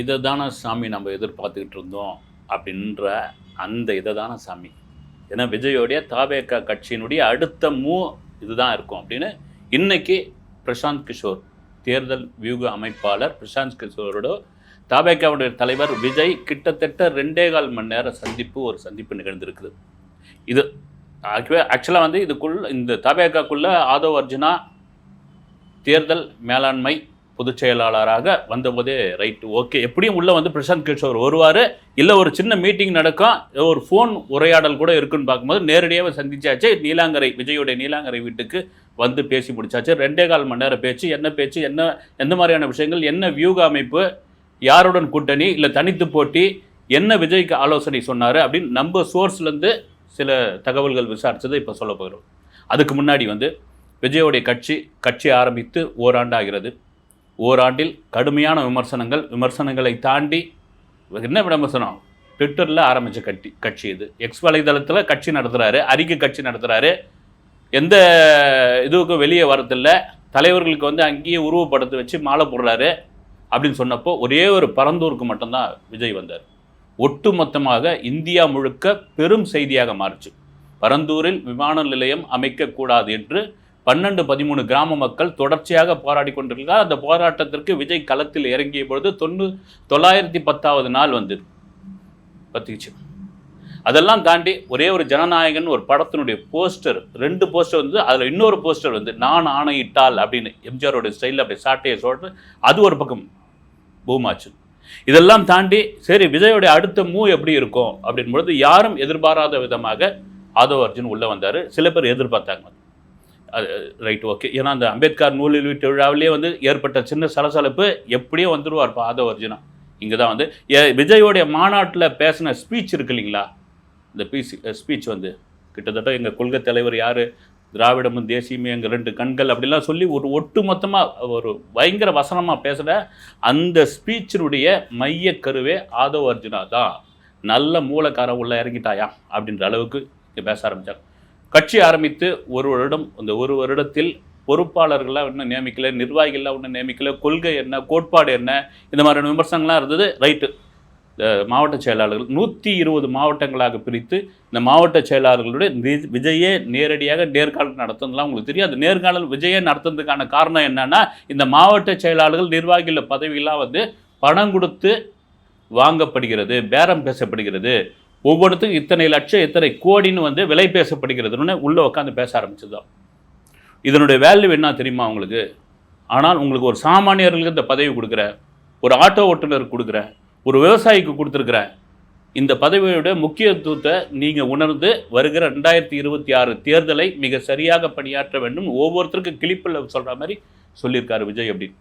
இதை தானே சாமி நம்ம எதிர்பார்த்துக்கிட்டு இருந்தோம் அப்படின்ற அந்த இதை தானே சாமி. ஏன்னா விஜயோடைய தாபேக்கா கட்சியினுடைய அடுத்த மூ இதுதான் இருக்கும் அப்படின்னு இன்னைக்கு பிரசாந்த் கிஷோர் தேர்தல் வியூக அமைப்பாளர் பிரசாந்த் கிஷோரோட தாபேக்காவுடைய தலைவர் விஜய் கிட்டத்தட்ட ரெண்டே கால் மணி நேர சந்திப்பு ஒரு சந்திப்பு நிகழ்ந்திருக்குது. இது ஆக்சுவலாக வந்து இதுக்குள் இந்த தாபேக்காக்குள்ளே ஆதவ் அர்ஜுனா தேர்தல் மேலாண்மை பொதுச் செயலாளராக வந்தபோதே ரைட்டு ஓகே எப்படியும் உள்ளே வந்து பிரசாந்த் கிஷோர் வருவார். இல்லை ஒரு சின்ன மீட்டிங் நடக்கும். ஒரு ஃபோன் உரையாடல் கூட இருக்குன்னு பார்க்கும்போது நேரடியாக சந்திச்சாச்சு. நீலாங்கரை விஜயோடைய நீலாங்கரை வீட்டுக்கு வந்து பேசி முடிச்சாச்சு. ரெண்டே கால் மணி நேரம் பேச்சு என்ன பேச்சு என்ன எந்த மாதிரியான விஷயங்கள் என்ன வியூக அமைப்பு யாருடன் கூட்டணி இல்லை தனித்து போட்டி என்ன விஜய்க்கு ஆலோசனை சொன்னார் அப்படின்னு நம்ம சோர்ஸ்லேருந்து சில தகவல்கள் விசாரித்தது இப்போ சொல்ல போகிறோம். அதுக்கு முன்னாடி வந்து விஜயோடைய கட்சி கட்சி ஆரம்பித்து ஓராண்டாகிறது. ஓராண்டில் கடுமையான விமர்சனங்கள் விமர்சனங்களை தாண்டி என்ன விமர்சனம்? ட்விட்டரில் ஆரம்பித்த கட்சி கட்சி இது. எக்ஸ் வலைதளத்தில் கட்சி நடத்துகிறாரு அறிக்கை கட்சி நடத்துகிறாரு எந்த இதுவுக்கும் வெளியே வரதில்லை. தலைவர்களுக்கு வந்து அங்கேயே உருவப்படுத்தி வச்சு மாலை போடுறாரு அப்படின்னு சொன்னப்போ ஒரே ஒரு பரந்தூருக்கு மட்டும்தான் விஜய் வந்தார். ஒட்டுமொத்தமாக இந்தியா முழுக்க பெரும் செய்தியாக மாறுச்சு. பரந்தூரில் விமான நிலையம் அமைக்கக்கூடாது என்று பன்னெண்டு பதிமூணு கிராம மக்கள் தொடர்ச்சியாக போராடி கொண்டிருக்கிறார். அந்த போராட்டத்திற்கு விஜய் களத்தில் இறங்கிய பொழுது தொண்ணூ தொள்ளாயிரத்தி பத்தாவது நாள் வந்து பத்துக்குச்சு அதெல்லாம் தாண்டி ஒரே ஒரு ஜனநாயகன் ஒரு படத்தினுடைய போஸ்டர் ரெண்டு போஸ்டர் வந்து அதில் இன்னொரு போஸ்டர் வந்து நான் ஆணையிட்டால் அப்படின்னு எம்ஜிஆரோட ஸ்டைலில் அப்படி சாட்டையை சொல்லிட்டு அது ஒரு பக்கம் பூமாச்சு. இதெல்லாம் தாண்டி சரி விஜயோடைய அடுத்த மூவ் எப்படி இருக்கும்? அப்படின் பொழுது யாரும் எதிர்பாராத விதமாக ஆதவ அர்ஜுன் உள்ளே வந்தார். சில பேர் எதிர்பார்த்தாங்க. அது ரைட் ஓகே ஏன்னா அந்த அம்பேத்கர் நூலில் வீட்டு விழாவிலே வந்து ஏற்பட்ட சின்ன சலசலப்பு எப்படியோ வந்துடுவார் இப்போ ஆதவ் இங்கே தான் வந்து ஏ- விஜயோடைய மாநாட்டில் பேசின ஸ்பீச் இருக்கு இல்லைங்களா? இந்த பீஸ் ஸ்பீச் வந்து. கிட்டத்தட்ட எங்கள் கொள்கை தலைவர் யார்? திராவிடமும் தேசியமே எங்கள் ரெண்டு கண்கள் அப்படிலாம் சொல்லி ஒரு ஒட்டு மொத்தமாக ஒரு பயங்கர வசனமாக பேசுகிற அந்த ஸ்பீச்சினுடைய மையக்கருவே ஆதவ அர்ஜுனா தான். நல்ல மூலக்காரம் உள்ளே இறங்கிட்டாயா? அப்படின்ற அளவுக்கு இங்கே பேச ஆரம்பித்தார் கட்சி ஆரம்பித்து ஒரு வருடம் அந்த ஒரு வருடத்தில் பொறுப்பாளர்களாக இன்னும் நியமிக்கல நிர்வாகிகள்லாம் இன்னும் நியமிக்கல கொள்கை என்ன கோட்பாடு என்ன இந்த மாதிரியான விமர்சனங்கள்லாம் இருந்தது ரைட்டு. மாவட்ட செயலாளர்கள் நூற்றி இருபது மாவட்டங்களாக பிரித்து இந்த மாவட்ட செயலாளர்களுடைய விஜயே நேரடியாக நேர்காணல் நடத்துனதுலாம் உங்களுக்கு தெரியும். அந்த நேர்காணல் விஜயே நடத்துனதுக்கான காரணம் என்னன்னா இந்த மாவட்ட செயலாளர்கள் நிர்வாகிகள் பதவியெல்லாம் வந்து பணம் கொடுத்து வாங்கப்படுகிறது பேரம் பேசப்படுகிறது. ஒவ்வொருத்துக்கும் இத்தனை லட்சம் இத்தனை கோடின்னு வந்து விலை பேசப்படுகிறதுன்னு உள்ளே உட்காந்து பேச ஆரம்பிச்சதுதான். இதனுடைய வேல்யூ என்ன தெரியுமா உங்களுக்கு? ஆனால் உங்களுக்கு ஒரு சாமானியர்களுக்கு இந்த பதவி கொடுக்குற ஒரு ஆட்டோ ஓட்டுநருக்கு கொடுக்குற ஒரு விவசாயிக்கு கொடுத்துருக்குற இந்த பதவியோட முக்கியத்துவத்தை நீங்கள் உணர்ந்து வருகிற ரெண்டாயிரத்தி இருபத்தி ஆறு தேர்தலை மிக சரியாக பணியாற்ற வேண்டும். ஒவ்வொருத்தருக்கும் கிளிப்பில் சொல்கிற மாதிரி சொல்லியிருக்காரு விஜய் அப்படின்னு.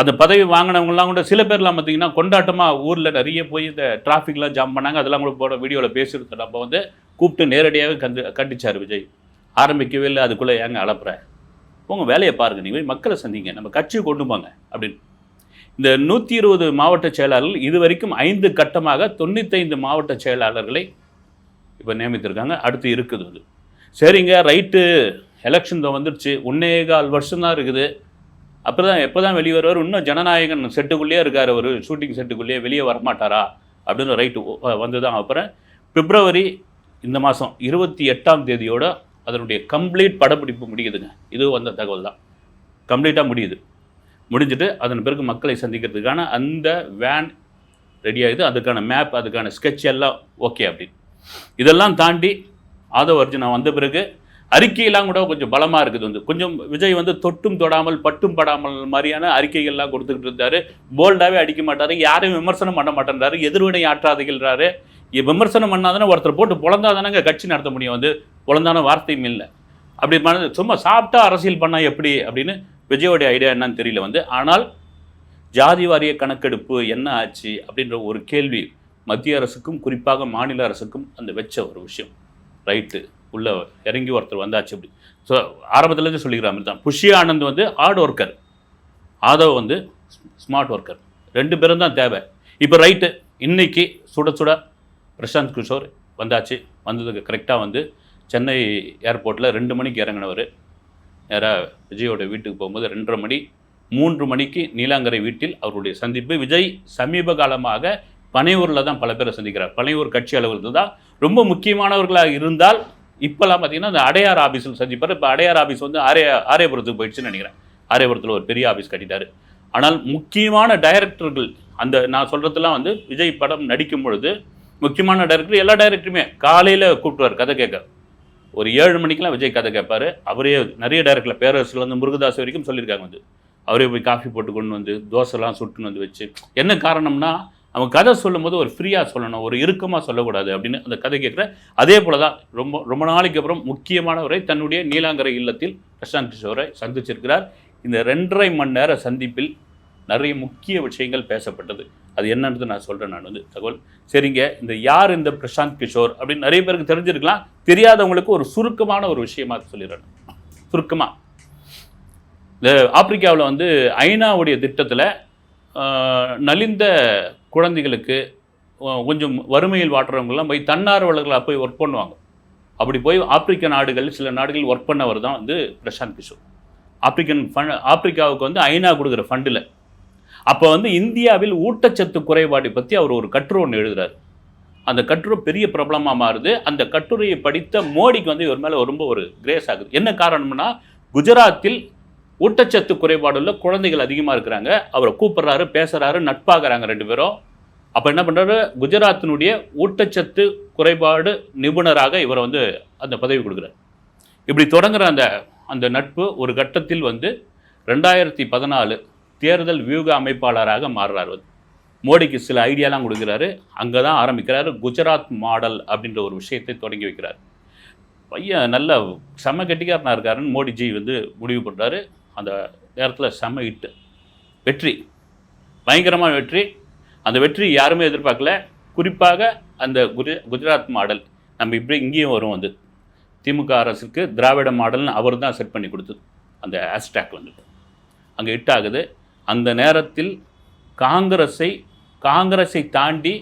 அந்த பதவி வாங்கினவங்கலாம் கூட சில பேர்லாம் பார்த்தீங்கன்னா கொண்டாட்டமாக ஊரில் நிறைய போய் இந்த டிராஃபிக்லாம் ஜாம் பண்ணாங்க. அதெல்லாம் கூட போட வீடியோவில் பேசியிருந்தோம். நம்ம வந்து கூப்பிட்டு நேரடியாகவே கண்டு கண்டிச்சார் விஜய். ஆரம்பிக்கவே இல்லை அதுக்குள்ளே ஏங்க அளப்புற உங்கள் வேலையை பாருங்கள் நீங்கள் போய் மக்களை சந்திங்க நம்ம கட்சியை கொண்டு போங்க அப்படின்னு. இந்த நூற்றி இருபது மாவட்ட செயலாளர்கள் இது வரைக்கும் ஐந்து கட்டமாக தொண்ணூத்தைந்து மாவட்ட செயலாளர்களை இப்போ நியமித்திருக்காங்க. அடுத்து இருக்குது அது. சரிங்க ரைட்டு. எலெக்ஷன் தான் வந்துடுச்சு ஒன்னே கால் வருஷம் தான் இருக்குது. அப்புறம் தான் எப்போ தான் வெளியே வருவார் இன்னும் ஜனநாயகன் செட்டுக்குள்ளேயே இருக்கார் ஒரு ஷூட்டிங் செட்டுக்குள்ளேயே வெளியே வரமாட்டாரா? அப்படின்னு ரைட்டு வந்து தான் அப்புறம் பிப்ரவரி இந்த மாதம் இருபத்தி எட்டாம் தேதியோட அதனுடைய கம்ப்ளீட் படப்பிடிப்பு முடியுதுங்க. இது வந்த தகவல் தான். கம்ப்ளீட்டாக முடியுது. முடிஞ்சிட்டு அதன் பிறகு மக்களை சந்திக்கிறதுக்கான அந்த வேன் ரெடி ஆகுது அதுக்கான மேப் அதுக்கான ஸ்கெட்ச் எல்லாம் ஓகே அப்படின்னு. இதெல்லாம் தாண்டி ஆதவ் அர்ஜுனா வந்த பிறகு அறிக்கையெல்லாம் கூட கொஞ்சம் பலமாக இருக்குது வந்து. கொஞ்சம் விஜய் வந்து தொட்டும் தொடாமல் பட்டும் படாமல் மாதிரியான அறிக்கைகள்லாம் கொடுத்துக்கிட்டு இருந்தாரு. போல்டாகவே அடிக்க மாட்டாரு யாரையும் விமர்சனம் பண்ண மாட்டேன்றாரு எதிர்வினை ஆற்றாதுகிறாரு விமர்சனம் பண்ணாதானே ஒருத்தர் போட்டு பொழந்தாதானங்க கட்சி நடத்த முடியும் வந்து. பொழந்தான வார்த்தையும் இல்லை. அப்படி பண்ண சும்மா சாப்பிட்டா அரசியல் பண்ணால் எப்படி அப்படின்னு விஜயோடைய ஐடியா என்னன்னு தெரியல வந்து. ஆனால் ஜாதி வாரிய கணக்கெடுப்பு என்ன ஆச்சு அப்படின்ற ஒரு கேள்வி மத்திய அரசுக்கும் குறிப்பாக மாநில அரசுக்கும் அந்த வச்ச ஒரு விஷயம். ரைட்டு. உள்ளே இறங்கி ஒருத்தர் வந்தாச்சு அப்படி. ஸோ ஆரம்பத்துலேருந்து சொல்லிக்கிற மாதிரி தான். புஷி ஆனந்த் வந்து ஹார்ட் ஒர்க்கர் ஆதவ் வந்து ஸ்மார்ட் ஒர்க்கர் ரெண்டு பேரும் தான் தேவை. இப்போ ரைட்டு இன்னைக்கு சுட சுட பிரசாந்த் கிஷோர் வந்தாச்சு. வந்ததுக்கு கரெக்டாக வந்து சென்னை ஏர்போர்ட்டில் ரெண்டு மணிக்கு இறங்கினவர். நேராக விஜயோட வீட்டுக்கு போகும்போது ரெண்டரை மணி மூன்று மணிக்கு நீலாங்கரை வீட்டில் அவருடைய சந்திப்பு. விஜய் சமீப காலமாக பனையூரில் தான் பல பேரை சந்திக்கிறார். பனையூர் கட்சி அலுவலகத்தில் தான் ரொம்ப முக்கியமானவர்களாக இருந்தால் இப்போல்லாம் பார்த்தீங்கன்னா அந்த அடையார் ஆஃபீஸில் சந்திப்பார். இப்போ அடையார் ஆஃபீஸ் வந்து ஆரிய ஆரியபுரத்துக்கு போயிடுச்சுன்னு நினைக்கிறேன். ஆரியபுரத்தில் ஒரு பெரிய ஆஃபீஸ் கட்டிட்டாரு. ஆனால் முக்கியமான டைரக்டர்கள் அந்த நான் சொல்கிறதெல்லாம் வந்து விஜய் படம் நடிக்கும் பொழுது முக்கியமான டைரக்டர் எல்லா டைரக்டருமே காலையில் கூப்பிட்டுவார் கதை கேட்க. ஒரு ஏழு மணிக்கெலாம் விஜய் கதை கேட்பார். அவரே நிறைய டைரக்டரில் பேரரசுலேருந்து முருகதாஸ் வரைக்கும் சொல்லியிருக்காங்க வந்து. அவரே போய் காஃபி போட்டு கொண்டு வந்து தோசைலாம் சுட்டுன்னு வந்து வச்சு. என்ன காரணம்னா அவன் கதை சொல்லும்போது ஒரு ஃப்ரீயாக சொல்லணும் ஒரு இறுக்கமாக சொல்லக்கூடாது அப்படின்னு அந்த கதை கேட்குற அதே போல தான் ரொம்ப ரொம்ப நாளைக்கு அப்புறம் முக்கியமானவரை தன்னுடைய நீலாங்கரை இல்லத்தில் பிரசாந்த் கிஷோரை சந்திச்சிருக்கிறார். இந்த ரெண்டரை மணி நேர சந்திப்பில் நிறைய முக்கிய விஷயங்கள் பேசப்பட்டது. அது என்னன்றது நான் சொல்கிறேன் நான் வந்து தகவல். சரிங்க இந்த யார் இந்த பிரசாந்த் கிஷோர் அப்படின்னு நிறைய பேருக்கு தெரிஞ்சிருக்கலாம். தெரியாதவங்களுக்கு ஒரு சுருக்கமான ஒரு விஷயமா சொல்லிடுறேன். சுருக்கமாக இந்த ஆப்பிரிக்காவில் வந்து ஐநாவுடைய திட்டத்தில் நலிந்த குழந்தைகளுக்கு கொஞ்சம் வறுமையில் வாட்டுறவங்கலாம் போய் தன்னார்வலர்களாக போய் ஒர்க் பண்ணுவாங்க. அப்படி போய் ஆப்பிரிக்க நாடுகள் சில நாடுகள் ஒர்க் பண்ணவர் தான் வந்து பிரசாந்த் கிஷோர். ஆப்பிரிக்கன் ஃபண்ட் ஆப்பிரிக்காவுக்கு வந்து ஐநா கொடுக்குற ஃபண்டில் அப்போ வந்து இந்தியாவில் ஊட்டச்சத்து குறைபாட்டை பற்றி அவர் ஒரு கட்டுரை ஒன்று எழுதுறாரு. அந்த கட்டுரை பெரிய பிரபலமாக மாறுது. அந்த கட்டுரையை படித்த மோடிக்கு வந்து இவர் மேலே ரொம்ப ஒரு கிரேஸ் ஆகுது. என்ன காரணம்னா குஜராத்தில் ஊட்டச்சத்து குறைபாடுள்ள குழந்தைகள் அதிகமாக இருக்கிறாங்க. அவரை கூப்பிட்றாரு பேசுகிறாரு நட்பாகிறாங்க ரெண்டு பேரும். அப்போ என்ன பண்ணுறாரு குஜராத்தினுடைய ஊட்டச்சத்து குறைபாடு நிபுணராக இவரை வந்து அந்த பதவி கொடுக்குறாரு. இப்படி தொடங்குற அந்த அந்த நட்பு ஒரு கட்டத்தில் வந்து ரெண்டாயிரத்தி பதினாலு தேர்தல் வியூக அமைப்பாளராக மாறுறார் வந்து. மோடிக்கு சில ஐடியாலாம் கொடுக்குறாரு. அங்கே தான் ஆரம்பிக்கிறாரு. குஜராத் மாடல் அப்படின்ற ஒரு விஷயத்தை தொடங்கி வைக்கிறார். பையன் நல்ல செம்ம கெட்டிக்காரனா இருக்காருன்னு மோடிஜி வந்து முடிவு பண்ணுறாரு அந்த நேரத்தில் செம்ம இட்டு வெற்றி. பயங்கரமான வெற்றி. அந்த வெற்றி யாருமே எதிர்பார்க்கல. குறிப்பாக அந்த குஜ குஜராத் மாடல். நம்ம இப்படி இங்கேயும் வரும் வந்து. திமுக அரசுக்கு திராவிட மாடல்னு அவர் தான் செட் பண்ணி கொடுத்தது. அந்த ஹேஷ்டேக் வந்து. அங்கே ஹிட் ஆகுது. அந்த நேரத்தில் காங்கிரஸை காங்கிரஸை தாண்டி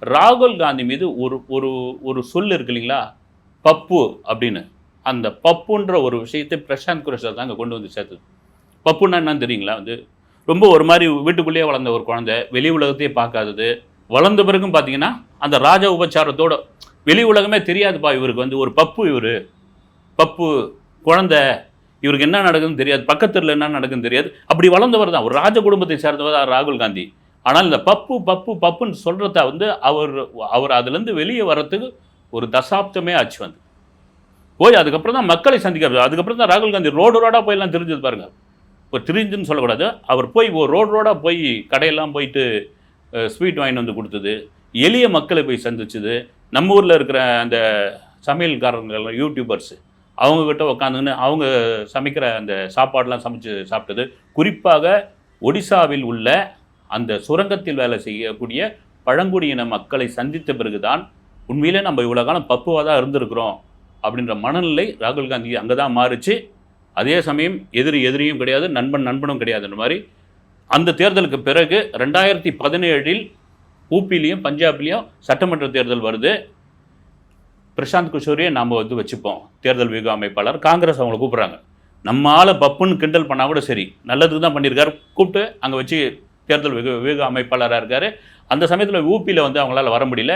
ராகுல் காந்தி மீது ஒரு ஒரு ஒரு சொல் இருக்கு இல்லைங்களா? பப்பு அப்படின்னு. அந்த பப்புன்ற ஒரு விஷயத்தை பிரசாந்த் சார் அங்கே கொண்டு வந்து சேர்த்தது. பப்புன்னா என்னன்னு தெரியுங்களா வந்து? ரொம்ப ஒரு மாதிரி வீட்டுக்குள்ளேயே வளர்ந்த ஒரு குழந்தை வெளி உலகத்தையே பார்க்காதது. வளர்ந்த பிறகும் பார்த்தீங்கன்னா அந்த ராஜ உபச்சாரத்தோட வெளி உலகமே தெரியாதுப்பா இவருக்கு வந்து ஒரு பப்பு இவர். பப்பு குழந்தை இவருக்கு என்ன நடக்குதுன்னு தெரியாது. பக்கத்தில் என்ன நடக்குதுன்னு தெரியாது. அப்படி வளர்ந்தவர் தான். ஒரு ராஜ குடும்பத்தை சேர்ந்தவர் தான் ராகுல் காந்தி. ஆனால் இந்த பப்பு பப்பு பப்புன்னு சொல்கிறத வந்து அவர் அவர் அதுலேருந்து வெளியே வர்றதுக்கு ஒரு தசாப்தமே ஆச்சு வந்து. போய் அதுக்கப்புறம் தான் மக்களை சந்திக்க அதுக்கப்புறம் தான் ராகுல் காந்தி ரோடு ரோடாக போயெல்லாம் தெரிஞ்சது பாருங்கள் இப்போ திரிஞ்சுன்னு சொல்லக்கூடாது. அவர் போய் ஒரு ரோடு ரோடாக போய் கடையெல்லாம் போயிட்டு ஸ்வீட் வாங்கிட்டு வந்து கொடுத்தது. எளிய மக்களை போய் சந்திச்சது. நம்ம ஊரில் இருக்கிற அந்த சமையல்காரங்க யூடியூபர்ஸு அவங்கக்கிட்ட உட்காந்துன்னு அவங்க சமைக்கிற அந்த சாப்பாடெலாம் சமைச்சு சாப்பிட்டது. குறிப்பாக ஒடிசாவில் உள்ள அந்த சுரங்கத்தில் வேலை செய்யக்கூடிய பழங்குடியின மக்களை சந்தித்த பிறகுதான் உண்மையிலே நம்ம இவ்வளோ காலம் பப்புவாக தான் இருந்திருக்கிறோம் அப்படின்ற மனநிலை ராகுல் காந்தி அங்கே தான் மாறுச்சு. அதே சமயம் எதிரி எதிரியும் கிடையாது நண்பன் நண்பனும் கிடையாதுன்ற மாதிரி அந்த தேர்தலுக்கு பிறகு ரெண்டாயிரத்தி பதினேழில் ஊப்பிலையும் பஞ்சாப்லேயும் சட்டமன்ற தேர்தல் வருது. பிரசாந்த் கிஷோரியை நாம் வந்து வச்சுப்போம் தேர்தல் வியூக அமைப்பாளர். காங்கிரஸ் அவங்களை கூப்பிட்றாங்க. நம்மளால் பப்புன்னு கிண்டல் பண்ணால் கூட சரி. நல்லதுக்கு தான் பண்ணியிருக்காரு. கூப்பிட்டு அங்கே வச்சு தேர்தல் வியூக வியூக அமைப்பாளராக இருக்கார். அந்த சமயத்தில் ஊபியில் வந்து அவங்களால வர முடியல.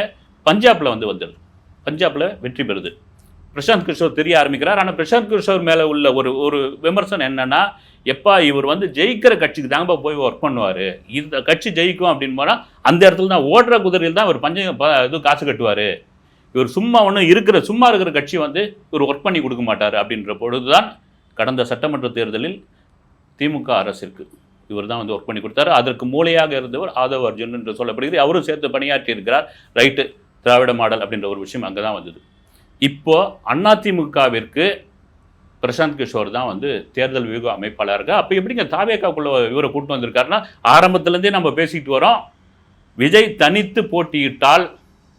பஞ்சாபில் வந்து வந்துடுது பஞ்சாபில் வெற்றி பெறுது. பிரசாந்த் கிஷோர் தெரிய ஆரம்பிக்கிறார். ஆனால் பிரசாந்த் கிஷோர் மேலே உள்ள ஒரு ஒரு விமர்சனம் என்னென்னா எப்பா இவர் வந்து ஜெயிக்கிற கட்சிக்கு தாங்கப்பா போய் ஒர்க் பண்ணுவார்? இந்த கட்சி ஜெயிக்கும் அப்படின்னு போனால் அந்த இடத்துல தான் ஓடுற குதிரையில் தான் இவர் பஞ்ச இது காசு கட்டுவார். இவர் சும்மா ஒன்றும் இருக்கிற சும்மா இருக்கிற கட்சி வந்து இவர் ஒர்க் பண்ணி கொடுக்க மாட்டார் அப்படின்ற பொழுதுதான் கடந்த சட்டமன்ற தேர்தலில் திமுக அரசிற்கு இவர் தான் வந்து ஒர்க் பண்ணி கொடுத்தாரு. அதற்கு மூளையாக இருந்தவர் ஆதவ் அர்ஜுன் என்று சொல்லப்படுகிறது. அவரும் சேர்த்து பணியாற்றி இருக்கிறார். ரைட்டு திராவிட மாடல் அப்படின்ற ஒரு விஷயம் அங்கே தான் வந்தது. இப்போ அதிமுகவிற்கு பிரசாந்த் கிஷோர் தான் வந்து தேர்தல் வியூக அமைப்பாளராக. அப்போ எப்படிங்க தாவேக்காக்குள்ள இவரை கூட்டு வந்திருக்காருன்னா ஆரம்பத்துலேருந்தே நம்ம பேசிட்டு வரோம். விஜய் தனித்து போட்டியிட்டால்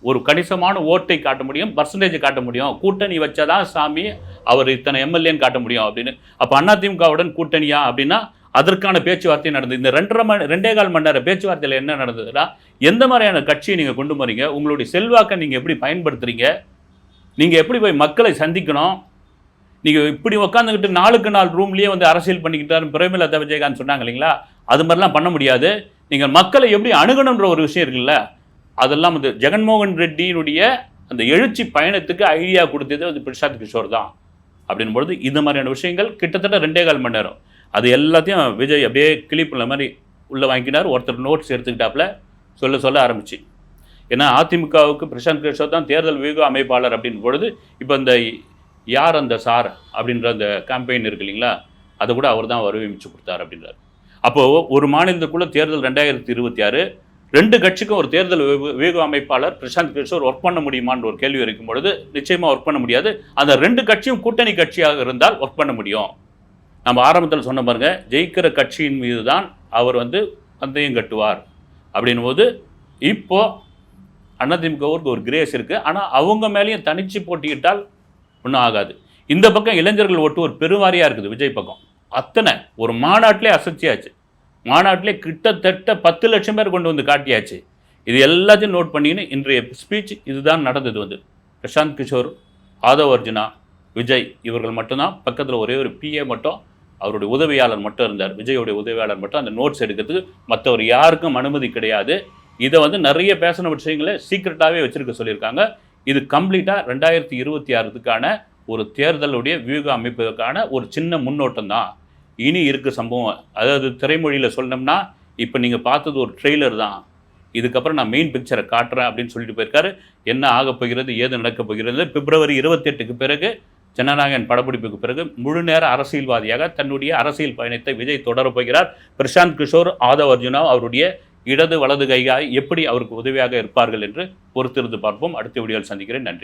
ஒரு கணிசமான ஓட்டை காட்ட முடியும் பர்சன்டேஜ் காட்ட முடியும். கூட்டணி வச்சாதான் சாமி அவர் இத்தனை எம்எல்ஏன்னு காட்ட முடியும் அப்படின்னு. அப்போ அதிமுகவுடன் கூட்டணியா அப்படின்னா அதற்கான பேச்சுவார்த்தை நடந்தது. இந்த ரெண்டரை மணி ரெண்டே கால் மணி நேரம் பேச்சுவார்த்தையில் என்ன நடந்ததுன்னா எந்த மாதிரியான கட்சியை நீங்கள் கொண்டு போகிறீங்க உங்களுடைய செல்வாக்கை நீங்கள் எப்படி பயன்படுத்துறீங்க? நீங்கள் எப்படி போய் மக்களை சந்திக்கணும்? நீங்கள் இப்படி உட்காந்துக்கிட்டு நாளுக்கு நாள் ரூம்லேயே வந்து அரசியல் பண்ணிக்கிட்டாரு பிரேமலதா விஜயகாந்த் சொன்னாங்க இல்லைங்களா? அது மாதிரிலாம் பண்ண முடியாது. நீங்கள் மக்களை எப்படி அணுகணுன்ற ஒரு விஷயம் இருக்குல்ல அதெல்லாம் வந்து ஜெகன்மோகன் ரெட்டியினுடைய அந்த எழுச்சி பயணத்துக்கு ஐடியா கொடுத்தது வந்து பிரசாத் கிஷோர் தான். அப்படின் பொழுது இந்த மாதிரியான விஷயங்கள் கிட்டத்தட்ட ரெண்டே கால் மணி நேரம். அது எல்லாத்தையும் விஜய் அப்படியே கிளிப்புள்ள மாதிரி உள்ளே வாங்கினார். ஒருத்தர் நோட்ஸ் எடுத்துக்கிட்டாப்புல சொல்ல சொல்ல ஆரம்பிச்சு. ஏன்னா அதிமுகவுக்கு பிரசாந்த் கிஷோர் தான் தேர்தல் வியூக அமைப்பாளர் அப்படின் பொழுது இப்போ இந்த யார் அந்த சார் அப்படின்ற அந்த கேம்பெயின் இருக்கு இல்லைங்களா? அதை கூட அவர் தான் வடிவமைச்சு கொடுத்தார் அப்படின்றார். அப்போது ஒரு மாநிலத்துக்குள்ளே தேர்தல் ரெண்டாயிரத்தி இருபத்தி ஆறு ரெண்டு கட்சிக்கும் ஒரு தேர்தல் வேக அமைப்பாளர் பிரசாந்த் கிஷோர் ஒர்க் பண்ண முடியுமான்ற ஒரு கேள்வி இருக்கும் பொழுது நிச்சயமாக ஒர்க் பண்ண முடியாது. அந்த ரெண்டு கட்சியும் கூட்டணி கட்சியாக இருந்தால் ஒர்க் பண்ண முடியும். நம்ம ஆரம்பத்தில் சொன்ன பாருங்க ஜெயிக்கிற கட்சியின் மீது தான் அவர் வந்து பந்தயம் கட்டுவார். அப்படின்னும் போது இப்போது அதிமுகவுக்கு ஒரு கிரேஸ் இருக்குது ஆனால் அவங்க மேலேயும் தனிச்சு போட்டியிட்டால் ஒன்றும் ஆகாது. இந்த பக்கம் இளைஞர்கள் ஒட்டு ஒரு பெருவாரியாக இருக்குது விஜய் பக்கம். அத்தனை ஒரு மாநாட்டிலே அசத்தியாச்சு. மாநாட்டிலே கிட்டத்தட்ட பத்து லட்சம் பேர் கொண்டு வந்து காட்டியாச்சு. இது எல்லாத்தையும் நோட் பண்ணின்னு இன்றைய ஸ்பீச் இதுதான் நடந்தது வந்து. பிரசாந்த் கிஷோர் ஆதவ் அர்ஜுனா விஜய் இவர்கள் மட்டும்தான். பக்கத்தில் ஒரே ஒரு பிஏ மட்டும். அவருடைய உதவியாளர் மட்டும் இருந்தார். விஜயோடைய உதவியாளர் மட்டும் அந்த நோட்ஸ் எடுக்கிறதுக்கு மற்றவர் யாருக்கும் அனுமதி கிடையாது. இதை வந்து நிறைய பேசின விஷயங்களை சீக்ரெட்டாகவே வச்சுருக்க சொல்லியிருக்காங்க. இது கம்ப்ளீட்டாக ரெண்டாயிரத்தி இருபத்தி ஆறுக்கான ஒரு தேர்தலுடைய வியூக அமைப்பதற்கான ஒரு சின்ன முன்னோட்டம் தான். இனி இருக்க சம்பவம். அதாவது திரைமொழியில் சொன்னோம்னா இப்போ நீங்கள் பார்த்தது ஒரு ட்ரெய்லர் தான். இதுக்கப்புறம் நான் மெயின் பிக்சரை காட்டுறேன் அப்படின்னு சொல்லிட்டு போயிருக்காரு. என்ன ஆகப் போகிறது ஏது நடக்கப் போகிறது? பிப்ரவரி இருபத்தெட்டுக்கு பிறகு ஜனநாயகன் படப்பிடிப்புக்கு பிறகு முழு நேர அரசியல்வாதியாக தன்னுடைய அரசியல் பயணத்தை விஜய் தொடரப் போகிறார். பிரசாந்த் கிஷோர் ஆதவ் அர்ஜுனா அவருடைய இடது வலது கையாய் எப்படி அவருக்கு உதவியாக இருப்பார்கள் என்று பொறுத்திருந்து பார்ப்போம். அடுத்த வீடியோவில் சந்திக்கிறேன். நன்றி.